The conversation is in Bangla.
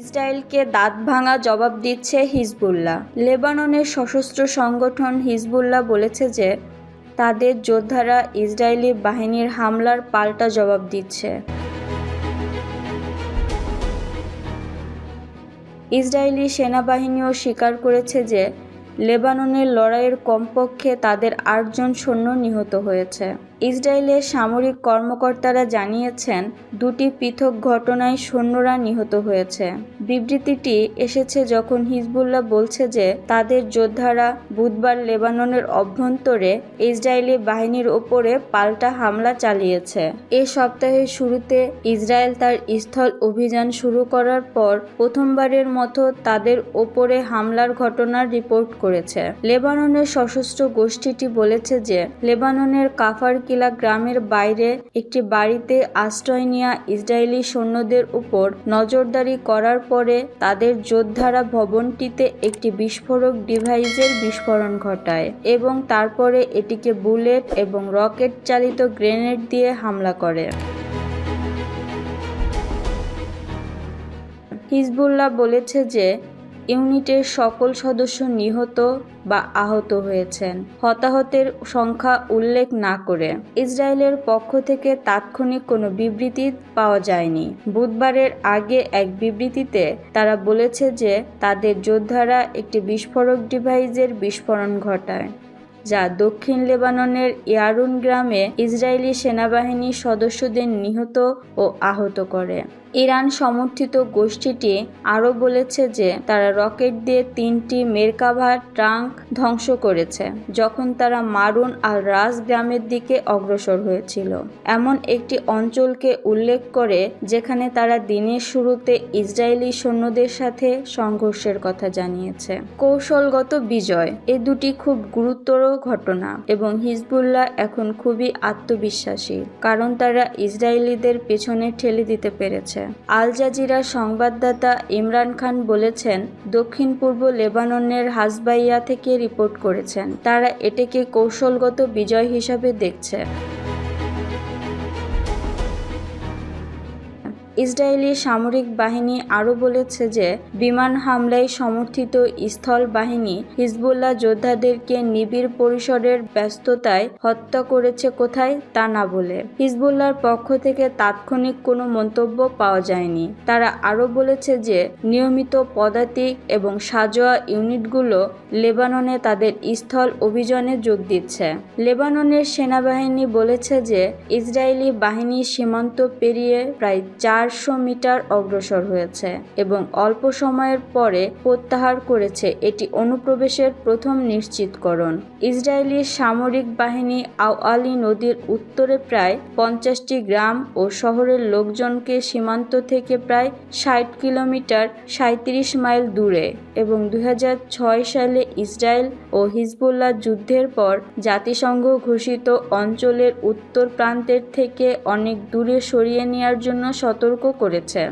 ইসরায়েলকে দাঁত ভাঙা জবাব দিচ্ছে হিজবুল্লাহ। লেবাননের সশস্ত্র সংগঠন হিজবুল্লাহ বলেছে যে, তাদের যোদ্ধারা ইসরায়েলি বাহিনীর হামলার পাল্টা জবাব দিচ্ছে। ইসরায়েলি সেনাবাহিনীও স্বীকার করেছে যে, লেবাননের লড়াইয়ের কমপক্ষে তাদের আটজন সৈন্য নিহত হয়েছে। ইসরায়েলের সামরিক কর্মকর্তারা জানিয়েছেন, দুটি পৃথক ঘটনায় সৈন্যরা নিহত হয়েছে। বিবৃতিটি এসেছে যখন হিজবুল্লাহ বলছে যে, তাদের যোদ্ধারা বুধবার লেবাননের অভ্যন্তরে ইসরায়েলি বাহিনীর ওপরে পাল্টা হামলা চালিয়েছে। এ সপ্তাহের শুরুতে ইসরায়েল তার স্থল অভিযান শুরু করার পর প্রথমবারের মতো তাদের ওপরে হামলার ঘটনার রিপোর্ট করেছে। লেবাননের সশস্ত্র গোষ্ঠীটি বলেছে যে, লেবাননের কাফার কিলা গ্রামের বাইরে একটি বাড়িতে আশ্রয় নেওয়া ইসরায়েলি সৈন্যদের উপর নজরদারি করার পরে তাদের যোদ্ধারা ভবনটিতে একটি বিস্ফোরক ডিভাইসের বিস্ফোরণ ঘটায় এবং তারপরে এটিকে বুলেট এবং রকেট চালিত গ্রেনেড দিয়ে হামলা করে। হিজবুল্লাহ বলেছে যে ইউনিটের সকল সদস্য নিহত বা আহত হয়েছেন। হতাহতের সংখ্যা উল্লেখ না করে ইসরায়েলের পক্ষ থেকে তাৎক্ষণিক কোনো বিবৃতি পাওয়া যায়নি। বুধবারের আগে এক বিবৃতিতে তারা বলেছে যে, তাদের যোদ্ধারা একটি বিস্ফোরক ডিভাইসের বিস্ফোরণ ঘটায়। যা দক্ষিণ লেবাননের ইয়ারুন গ্রামে ইসরায়েলি সেনাবাহিনীর সদস্যদের নিহত ও আহত করে। ইরান সমর্থিত গোষ্ঠীটি আরও বলেছে যে তারা রকেট দিয়ে তিনটি মেরকাভা ট্রাঙ্ক ধ্বংস করেছে, যখন তারা মারুন আল রাজ গ্রামের দিকে অগ্রসর হয়েছিল। এমন একটি অঞ্চলকে উল্লেখ করে যেখানে তারা দিনের শুরুতে ইসরায়েলি সৈন্যদের সাথে সংঘর্ষের কথা জানিয়েছে। কৌশলগত বিজয়, এ দুটি খুব গুরুতর ঘটনা এবং হিজবুল্লাহ এখন খুবই আত্মবিশ্বাসী, কারণ তারা ইসরায়েলিদের পেছনে ঠেলে দিতে পেরেছে। আল জাজিরা সংবাদদাতা ইমরান খান বলেছেন দক্ষিণ পূর্ব লেবাননের হাসবাইয়া থেকে রিপোর্ট করেছেন। তারা এটাকে কৌশলগত বিজয় হিসাবে দেখছে। ইসরায়েলি সামরিক বাহিনী আরও বলেছে যে বিমান হামলায় সমর্থিত স্থল বাহিনী হিজবুল্লাহ যোদ্ধাদেরকে নিবিড় পরিসরের ব্যস্ততায় হত্যা করেছে কোথায় তা না বলে। হিজবুল্লাহর পক্ষ থেকে তাৎক্ষণিক কোনো মন্তব্য পাওয়া যায়নি। তারা আরও বলেছে যে নিয়মিত পদাতিক এবং সাজোয়া ইউনিটগুলো লেবাননে তাদের স্থল অভিযানে যোগ দিচ্ছে। লেবাননের সেনাবাহিনী বলেছে যে ইসরায়েলি বাহিনী সীমান্ত পেরিয়ে প্রায় চারশো মিটার অগ্রসর হয়েছে এবং অল্প সময়ের পরে প্রত্যাহার করেছে এটি অনুপ্রবেশের প্রথম নিশ্চিতকরণ। ইসরায়েলি সামরিক বাহিনী আওয়ালি নদীর উত্তরে প্রায় পঞ্চাশটি গ্রাম ও শহরের লোকজনকে সীমান্ত থেকে প্রায় ষাট কিলোমিটার সাঁত্রিশ মাইল দূরে এবং দু হাজার ছয় সালে ইসরায়েল ও হিজবুল্লাহ যুদ্ধের পর জাতিসংঘ ঘোষিত অঞ্চলের উত্তর প্রান্তের থেকে অনেক দূরে সরিয়ে নেওয়ার জন্য সতর্ক করেছে।